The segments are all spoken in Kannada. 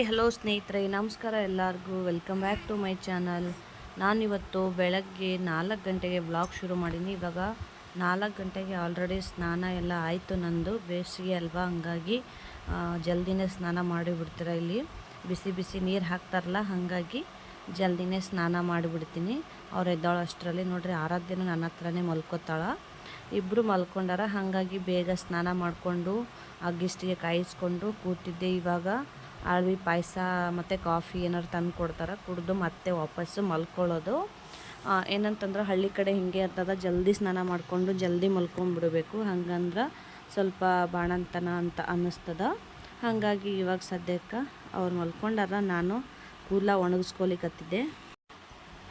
ಹಾಯ್ ಹಲೋ ಸ್ನೇಹಿತರೆ, ನಮಸ್ಕಾರ ಎಲ್ಲರಿಗೂ. Welcome back to my channel ನಾನಿವತ್ತು ಬೆಳಗ್ಗೆ ನಾಲ್ಕು ಗಂಟೆಗೆ ಬ್ಲಾಗ್ ಶುರು ಮಾಡೀನಿ. ಇವಾಗ ನಾಲ್ಕು ಗಂಟೆಗೆ ಆಲ್ರೆಡಿ ಸ್ನಾನ ಎಲ್ಲ ಆಯಿತು ನಂದು. ಬೇಸಿಗೆ ಅಲ್ವಾ, ಹಂಗಾಗಿ ಜಲ್ದಿನೇ ಸ್ನಾನ ಮಾಡಿಬಿಡ್ತೀರ ಇಲ್ಲಿ? ಬಿಸಿ ಬಿಸಿ ನೀರು ಹಾಕ್ತಾರಲ್ಲ, ಹಾಗಾಗಿ ಜಲ್ದಿನೇ ಸ್ನಾನ ಮಾಡಿಬಿಡ್ತೀನಿ ಅವ್ರು ಎದ್ದಾಳು ಅಷ್ಟರಲ್ಲಿ ನೋಡ್ರಿ, ಆರಾಧ್ಯನೂ ನನ್ನ ಹತ್ರನೇ ಮಲ್ಕೋತಾಳ. ಇಬ್ಬರು ಮಲ್ಕೊಂಡಾರ, ಹಾಗಾಗಿ ಬೇಗ ಸ್ನಾನ ಮಾಡಿಕೊಂಡು ಅಗ್ಗಿಷ್ಟಿಗೆ ಕಾಯಿಸ್ಕೊಂಡು ಕೂತಿದ್ದೆ ಇವಾಗ. ಅಳವಿ ಪಾಯಸ ಮತ್ತು ಕಾಫಿ ಏನಾರು ತಂದು ಕೊಡ್ತಾರೆ, ಕುಡಿದು ಮತ್ತೆ ವಾಪಸ್ಸು ಮಲ್ಕೊಳ್ಳೋದು. ಏನಂತಂದ್ರೆ ಹಳ್ಳಿ ಕಡೆ ಹಿಂಗೆ ಇರ್ತದ ಜಲ್ದಿ ಸ್ನಾನ ಮಾಡಿಕೊಂಡು ಜಲ್ದಿ ಮಲ್ಕೊಂಡ್ಬಿಡ್ಬೇಕು ಹಂಗಂದ್ರೆ ಸ್ವಲ್ಪ ಬಾಣಂತನ ಅಂತ ಅನ್ನಿಸ್ತದ. ಹಾಗಾಗಿ ಇವಾಗ ಸದ್ಯಕ್ಕೆ ಅವ್ರು ಮಲ್ಕೊಂಡಾರ, ನಾನು ಕೂಲ ಒಣಗಿಸ್ಕೊಲಿಕತ್ತಿದ್ದೆ.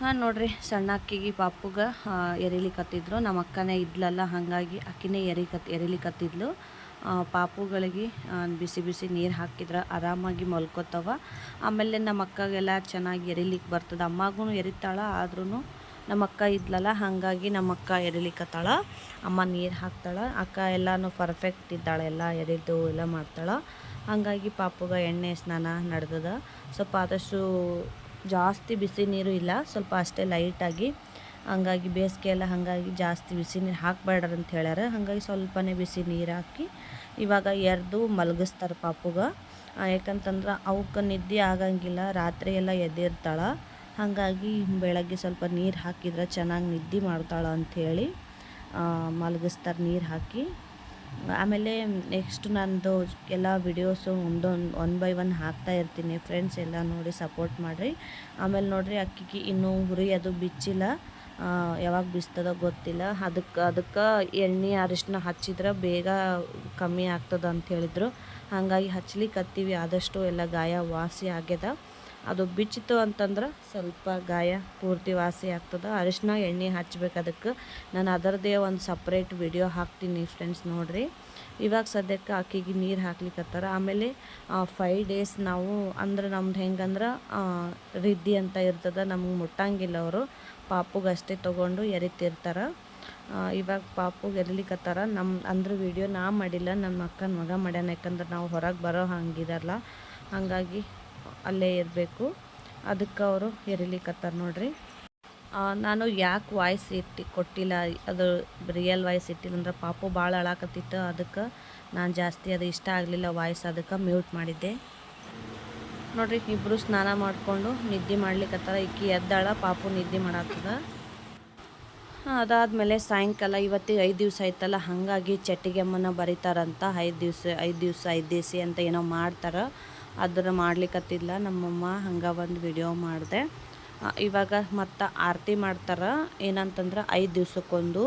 ಹಾಂ, ನೋಡ್ರಿ, ಸಣ್ಣ ಅಕ್ಕಿಗೆ ಪಾಪುಗೆ ಎರಿಲಿಕತ್ತಿದ್ರು. ನಮ್ಮ ಅಕ್ಕನೇ ಇದ್ಲಲ್ಲ, ಹಾಗಾಗಿ ಅಕ್ಕಿನೇ ಎರಿಕತ್, ಎರಿಲಿಕತ್ತಿದ್ಲು. ಪಾಪುಗಳಿಗೆ ಬಿಸಿ ಬಿಸಿ ನೀರು ಹಾಕಿದ್ರೆ ಆರಾಮಾಗಿ ಮಲ್ಕೋತಾವ. ಆಮೇಲೆ ನಮ್ಮ ಅಕ್ಕಗೆಲ್ಲ ಚೆನ್ನಾಗಿ ಎರಿಲಿಕ್ಕೆ ಬರ್ತದೆ. ಅಮ್ಮಗೂ ಎರಿತಾಳ ಆದ್ರೂ ನಮ್ಮ ಅಕ್ಕ ಇದ್ಲಲ್ಲ, ಹಾಗಾಗಿ ನಮ್ಮ ಅಕ್ಕ ಎರಿಲಿಕ್ಕತ್ತಾಳ ಅಮ್ಮ ನೀರು ಹಾಕ್ತಾಳೆ, ಅಕ್ಕ ಎಲ್ಲನೂ ಪರ್ಫೆಕ್ಟ್ ಇದ್ದಾಳೆ, ಎಲ್ಲ ಎರಿದು ಎಲ್ಲ ಮಾಡ್ತಾಳೆ. ಹಾಗಾಗಿ ಪಾಪುಗೆ ಎಣ್ಣೆ ಸ್ನಾನ ನಡೆದದ. ಸ್ವಲ್ಪ ಆದಷ್ಟು ಜಾಸ್ತಿ ಬಿಸಿ ನೀರು ಇಲ್ಲ, ಸ್ವಲ್ಪ ಅಷ್ಟೇ ಲೈಟಾಗಿ ಹಂಗಾಗಿ ಬೇಸಿಗೆ ಎಲ್ಲ ಹಾಗಾಗಿ ಜಾಸ್ತಿ ಬಿಸಿ ನೀರು ಹಾಕಬೇಡ್ರಿ ಅಂತ ಹೇಳ್ಯಾರ. ಹಾಗಾಗಿ ಸ್ವಲ್ಪನೇ ಬಿಸಿ ನೀರು ಹಾಕಿ ಇವಾಗ ಎರ್ದು ಮಲಗಿಸ್ತಾರೆ ಪಾಪುಗ. ಯಾಕಂತಂದ್ರೆ ಅವಕ್ಕೆ ನಿದ್ದೆ ಆಗಂಗಿಲ್ಲ, ರಾತ್ರಿ ಎಲ್ಲ ಎದ್ದಿರ್ತಾಳೆ. ಹಾಗಾಗಿ ಬೆಳಗ್ಗೆ ಸ್ವಲ್ಪ ನೀರು ಹಾಕಿದ್ರೆ ಚೆನ್ನಾಗಿ ನಿದ್ದೆ ಮಾಡ್ತಾಳೆ ಅಂಥೇಳಿ ಮಲಗಿಸ್ತಾರೆ ನೀರು ಹಾಕಿ. ಆಮೇಲೆ ನೆಕ್ಸ್ಟ್ ನಂದು ಎಲ್ಲ ವಿಡಿಯೋಸು ಒಂದೊಂದು ಒನ್ ಬೈ ಒನ್ ಹಾಕ್ತಾ ಇರ್ತೀನಿ. ಫ್ರೆಂಡ್ಸ್ ಎಲ್ಲ ನೋಡಿ ಸಪೋರ್ಟ್ ಮಾಡಿರಿ. ಆಮೇಲೆ ನೋಡಿರಿ ಅಕ್ಕಿಗೆ ಇನ್ನೂ ಹುರಿ ಅದು ಬಿಚ್ಚಿಲ್ಲ. ಯಾವಾಗ ಬಿಸ್ತದ ಗೊತ್ತಿಲ್ಲ. ಅದಕ್ಕೆ ಅದಕ್ಕೆ ಎಣ್ಣೆ ಅರಿಶಿನ ಹಚ್ಚಿದ್ರೆ ಬೇಗ ಕಮ್ಮಿ ಆಗ್ತದ ಅಂತ ಹೇಳಿದರು. ಹಾಗಾಗಿ ಹಚ್ಲಿಕ್ಕತ್ತೀವಿ ಆದಷ್ಟು ಎಲ್ಲ ಗಾಯ ವಾಸಿ ಆಗ್ಯದ. ಅದು ಬಿಚ್ಚಿತು ಅಂತಂದ್ರೆ ಸ್ವಲ್ಪ ಗಾಯ ಪೂರ್ತಿ ವಾಸಿ ಆಗ್ತದ. ಅರಿಶಿನ ಎಣ್ಣೆ ಹಚ್ಬೇಕು ಅದಕ್ಕೆ. ನಾನು ಅದರದ್ದೇ ಒಂದು ಸಪ್ರೇಟ್ ವಿಡಿಯೋ ಹಾಕ್ತೀನಿ ಫ್ರೆಂಡ್ಸ್ ನೋಡ್ರಿ. ಇವಾಗ ಸದ್ಯಕ್ಕೆ ಆಕಿಗೆ ನೀರು ಹಾಕ್ಲಿಕ್ಕತ್ತಾರ ಆಮೇಲೆ ಫೈವ್ ಡೇಸ್ ನಾವು ಅಂದ್ರೆ ನಮ್ದು ಹೆಂಗಂದ್ರೆ ರಿದ್ದಿ ಅಂತ ಇರ್ತದೆ, ನಮ್ಗೆ ಮುಟ್ಟಂಗಿಲ್ಲ ಅವರು. ಪಾಪುಗಷ್ಟೇ ತೊಗೊಂಡು ಎರಿತಿರ್ತಾರೆ. ಇವಾಗ ಪಾಪುಗೆ ಎರಿಲಿಕ್ಕತ್ತಾರ ನಮ್ಮ ಅಂದ್ರೆ ವಿಡಿಯೋ ನಾ ಮಾಡಿಲ್ಲ ನಮ್ಮ ಅಕ್ಕನ ಮಗ ಮಾಡ್ಯಾನ. ಯಾಕಂದ್ರೆ ನಾವು ಹೊರಗೆ ಬರೋ ಹಂಗಿರಲ್ಲ ಹಾಗಾಗಿ ಅಲ್ಲೇ ಇರಬೇಕು. ಅದಕ್ಕೆ ಅವರು ಎರಿಲಿಕ್ಕತ್ತಾರ ನೋಡ್ರಿ. ನಾನು ಯಾಕೆ ವಾಯ್ಸ್ ಇಟ್ಟು ಕೊಟ್ಟಿಲ್ಲ? ಅದು ರಿಯಲ್ ವಾಯ್ಸ್ ಇಟ್ಟಿಲ್ಲ ಅಂದ್ರೆ ಪಾಪು ಭಾಳ ಅಳಾಕತ್ತಿತ್ತು. ಅದಕ್ಕೆ ನಾನು ಜಾಸ್ತಿ ಅದು ಇಷ್ಟ ಆಗಲಿಲ್ಲ ವಾಯ್ಸ್ ಅದಕ್ಕೆ ಮ್ಯೂಟ್ ಮಾಡಿದ್ದೆ. ನೋಡ್ರಿ ಇಬ್ಬರು ಸ್ನಾನ ಮಾಡಿಕೊಂಡು ನಿದ್ದೆ ಮಾಡ್ಲಿಕ್ಕತ್ತಾರ ಇಕ್ಕಿ ಎದ್ದಾಳ, ಪಾಪು ನಿದ್ದೆ ಮಾಡಾತದ ಅದಾದಮೇಲೆ ಸಾಯಂಕಾಲ ಇವತ್ತಿಗೆ ಐದು ದಿವಸ ಆಯ್ತಲ್ಲ, ಹಾಗಾಗಿ ಚಟ್ಟಿಗೆಮ್ಮನ ಬರೀತಾರಂತ. ಐದು ದಿವಸ ಐದು ದಿವಸ ಐದು ದಿವಸ ಅಂತ ಏನೋ ಮಾಡ್ತಾರೆ. ಅದನ್ನು ಮಾಡ್ಲಿಕ್ಕತ್ತಿಲ್ಲ ನಮ್ಮಮ್ಮ. ಹಂಗೆ ಒಂದು ವಿಡಿಯೋ ಮಾಡಿದೆ. ಇವಾಗ ಮತ್ತು ಆರತಿ ಮಾಡ್ತಾರೆ. ಏನಂತಂದ್ರೆ ಐದು ದಿವ್ಸಕ್ಕೊಂದು,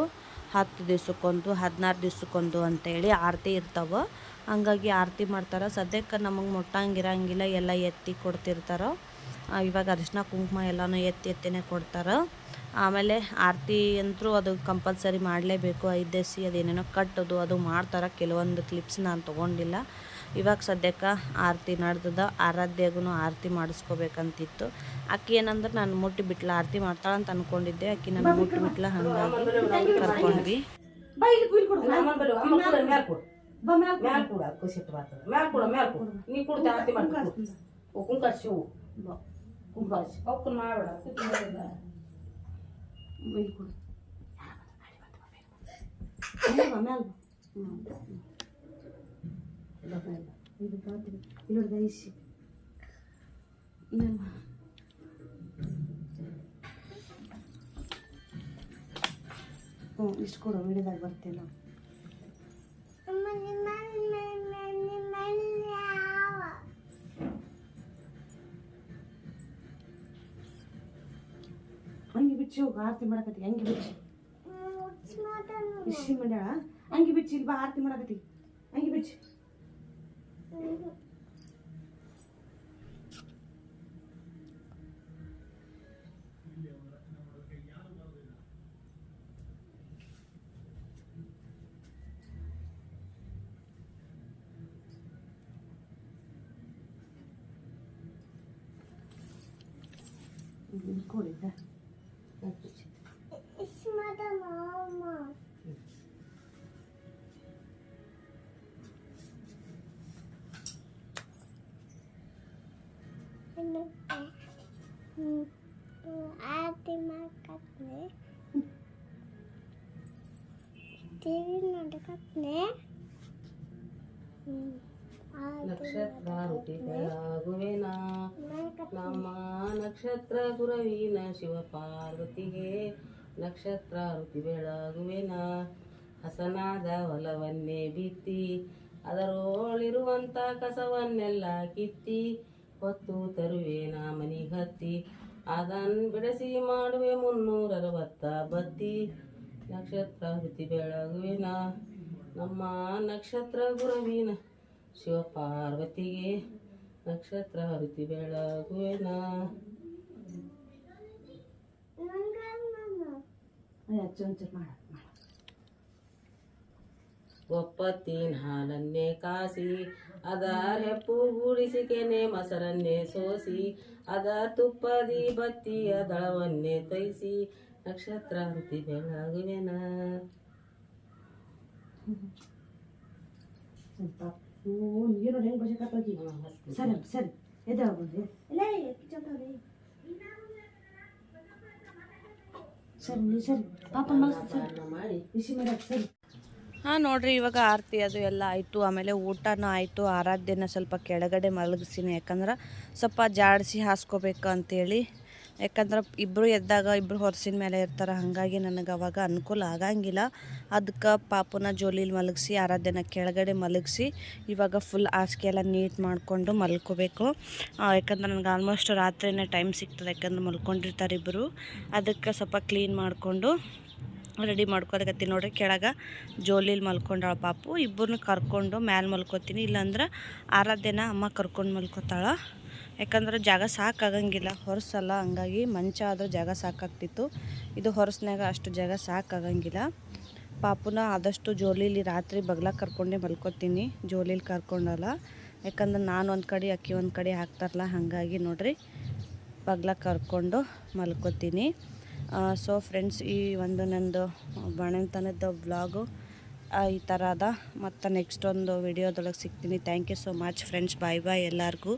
ಹತ್ತು ದಿವ್ಸಕ್ಕೊಂದು, ಹದಿನಾರು ದಿವ್ಸಕ್ಕೊಂದು ಅಂತೇಳಿ ಆರತಿ ಇರ್ತಾವೆ. ಹಂಗಾಗಿ ಆರತಿ ಮಾಡ್ತಾರೆ. ಸದ್ಯಕ್ಕೆ ನಮಗೆ ಮುಟ್ಟಂಗಿರಂಗಿಲ್ಲ ಎಲ್ಲ ಎತ್ತಿ ಕೊಡ್ತಿರ್ತಾರೆ. ಇವಾಗ ಅರಿಶಿನ ಕುಂಕುಮ ಎಲ್ಲನೂ ಎತ್ತಿ ಎತ್ತಿನೇ ಕೊಡ್ತಾರೆ. ಆಮೇಲೆ ಆರತಿ ಅಂತೂ ಅದು ಕಂಪಲ್ಸರಿ ಮಾಡಲೇಬೇಕು. ಐದು ದೇಸಿ ಅದೇನೇನೋ ಕಟ್ಟೋದು, ಅದು ಮಾಡ್ತಾರೆ. ಕೆಲವೊಂದು ಕ್ಲಿಪ್ಸ್ ನಾನು ತೊಗೊಂಡಿಲ್ಲ. ಇವಾಗ ಸದ್ಯಕ್ಕೆ ಆರತಿ ನಡೆದದ. ಆರಾಧ್ಯಗೂ ಆರತಿ ಮಾಡಿಸ್ಕೋಬೇಕಂತಿತ್ತು. ಅಕ್ಕಿ ಏನಂದ್ರೆ ನಾನು ಮುಟ್ಟಿ ಬಿಟ್ಲ ಆರತಿ ಮಾಡ್ತಾಳೆ ಅಂತ ಅನ್ಕೊಂಡಿದ್ದೆ. ಅಕ್ಕಿ ನಾನು ಮುಟ್ಟಿ ಬಿಟ್ಲ ಹಂಗಾಗಿ ಕರ್ಕೊಂಡ್ವಿ. ಕುಂಕರ್ಸಿ ನೋಡು, ಗೈಸಿ. ಮ್ಯಾಲ್ ಹ್ಞೂ ಇಷ್ಟು ಕೊಡು ವಿಡಿಯೋದಾಗ ಬರ್ತಿಲ್ಲ ಹಂಗೆ ಬಿಚ್ಚಿ. ಹೋಗು ಆರತಿ ಮಾಡಕತ್ತಿ ಹಂಗೆ ಬಿಚ್ಚಿ ಇಶಿ ಮಾಡ್ಯಾಳ? ಹಂಗೆ ಬಿಚ್ಚಿ ಇಲ್ಲಿ ಬಾ ಆರತಿ ಮಾಡಕತ್ತಿ. ಹಂಗೆ ಬಿಚ್ಚಿ. ಇಲ್ಲಿ ಕೊಡಿದ್ದ ಬಿಚ್ಚಿ ಆರತಿ ಮಾಡಕತ್ನೆ ಟಿವಿ ನೋಡಕತ್ನೆ. ನಕ್ಷತ್ರ ನಮ್ಮ ನಕ್ಷತ್ರ ಗುರವಿನ ಶಿವ ಪಾರ್ವತಿಗೆ ನಕ್ಷತ್ರ ಋತಿ ಬೆಳಗುವೆನ ಹಸನಾದ ಹೊಲವನ್ನೇ ಬಿತ್ತಿ, ಅದರೊಳಿರುವಂತ ಕಸವನ್ನೆಲ್ಲ ಕಿತ್ತಿ ಹೊತ್ತು ತರುವೆ ನಾ ಮನಿ ಹತ್ತಿ. ಅದನ್ ಬಿಡಿಸಿ ಮಾಡುವೆ ಮುನ್ನೂರ ಅರವತ್ತ ಬತ್ತಿ. ನಕ್ಷತ್ರ ಹುತಿ ಬೆಳಗುವೆನ ನಮ್ಮ ನಕ್ಷತ್ರ ಗುರುವಿನ. ಶಿವ ಪಾರ್ವತಿಗೆ ನಕ್ಷತ್ರ ಋತಿ ಬೆಳಗುವೆನ. ಮಾಡ. ಮಾಡ ಒಪ್ಪತ್ತಿನ ಹಾಲನ್ನೇ ಕಾಸಿ ಅದರ ಹೆಪ್ಪು ಗೂಡಿಸಿ ಕೆನೆ ಮೊಸರನ್ನೇ ಸೋಸಿ ಅದರ ತುಪ್ಪದಿ ಬತ್ತಿಯ ದಳವನ್ನೇ ತೊಯ್ಸಿ ನಕ್ಷತ್ರ ಋತಿ ಬೆಳಗುವೆನ ಸ್ವಲ್ಪ ಹ್ಞೂ ನೀರು ಹೆಂಗೆ ಬಸಕತ್ತೋಗಿ ಸರಿ ಸರಿ ಎದ್ದೇಳ್ಬೋದು ಇಲ್ಲ ಕಿಚನ್ ಸರಿ ನೀ ಸರಿ ಪಾಪ ಮನಸ್ಸು ಸರಿ ಮಾಡಿ ಬಿಸಿ ಮಾಡಕ್ಕೆ ಸರಿ ಹಾಂ, ನೋಡ್ರಿ, ಇವಾಗ ಆರತಿ ಅದು ಎಲ್ಲ ಆಯಿತು. ಆಮೇಲೆ ಊಟನೂ ಆಯಿತು. ಆರಾಧ್ಯನ ಸ್ವಲ್ಪ ಕೆಳಗಡೆ ಮಲಗಿಸಿನಿ ಯಾಕಂದ್ರೆ ಸ್ವಲ್ಪ ಜಾಡಿಸಿ ಹಾಸ್ಕೋಬೇಕು ಅಂತೇಳಿ. ಯಾಕಂದ್ರೆ ಇಬ್ಬರು ಎದ್ದಾಗ ಇಬ್ಬರು ಹೊರಸಿನ ಮೇಲೆ ಇರ್ತಾರೆ. ಹಾಗಾಗಿ ನನಗೆ ಅವಾಗ ಅನುಕೂಲ ಆಗಂಗಿಲ್ಲ. ಅದಕ್ಕೆ ಪಾಪುನ ಜೋಲಿಲಿ ಮಲಗಿಸಿ, ಆರಾಧ್ಯನ ಕೆಳಗಡೆ ಮಲಗಿಸಿ, ಇವಾಗ ಫುಲ್ ಹಾಸಿಗೆ ಎಲ್ಲ ನೀಟ್ ಮಾಡಿಕೊಂಡು ಮಲ್ಕೋಬೇಕು. ಯಾಕಂದ್ರೆ ನನಗೆ ಆಲ್ಮೋಸ್ಟ್ ರಾತ್ರಿನೇ ಟೈಮ್ ಸಿಗ್ತದೆ ಯಾಕಂದ್ರೆ ಮಲ್ಕೊಂಡಿರ್ತಾರೆ ಇಬ್ಬರು ಅದಕ್ಕೆ ಸ್ವಲ್ಪ ಕ್ಲೀನ್ ಮಾಡಿಕೊಂಡು ರೆಡಿ ಮಾಡ್ಕೊಳಕತ್ತೀನಿ ನೋಡ್ರಿ. ಕೆಳಗೆ ಜೋಲಿಲಿ ಮಲ್ಕೊಂಡಾಳ ಪಾಪು. ಇಬ್ಬರನ್ನ ಕರ್ಕೊಂಡು ಮ್ಯಾಲೆ ಮಲ್ಕೋತೀನಿ. ಇಲ್ಲಾಂದ್ರೆ ಆರಾಧ್ಯನ ಅಮ್ಮ ಕರ್ಕೊಂಡು ಮಲ್ಕೋತಾಳ. ಯಾಕಂದ್ರೆ ಜಾಗ ಸಾಕಾಗಂಗಿಲ್ಲ. ಹೊರಸಲ್ಲ ಹಂಗಾಗಿ ಮಂಚ ಆದ್ರೆ ಜಾಗ ಸಾಕಾಗ್ತಿತ್ತು. ಇದು ಹೊರಸ್ನಾಗ ಅಷ್ಟು ಜಾಗ ಸಾಕಾಗಂಗಿಲ್ಲ. ಪಾಪುನ ಆದಷ್ಟು ಜೋಲಿಲಿ ರಾತ್ರಿ ಬಗ್ಲ ಕರ್ಕೊಂಡೆ ಮಲ್ಕೋತೀನಿ. ಜೋಲಿಲಿ ಕರ್ಕೊಂಡಲ್ಲ ಯಾಕಂದ್ರೆ ನಾನು ಒಂದು ಕಡೆ, ಅಕ್ಕಿ ಒಂದು ಕಡೆ ಹಾಕ್ತಾರಲ್ಲ, ಹಾಗಾಗಿ ನೋಡ್ರಿ. ಬಗ್ಲ ಕರ್ಕೊಂಡು ಮಲ್ಕೋತೀನಿ. ಸೊ ಫ್ರೆಂಡ್ಸ್ ಈ ಒಂದು ನಂದು ಬಣಂತನದ ಬ್ಲಾಗು ಈ ಥರ ಅದ. ಮತ್ತು ನೆಕ್ಸ್ಟ್ ಒಂದು ವಿಡಿಯೋದೊಳಗೆ ಸಿಗ್ತೀನಿ. Thank you so much friends bye bye ಎಲ್ಲರಿಗೂ.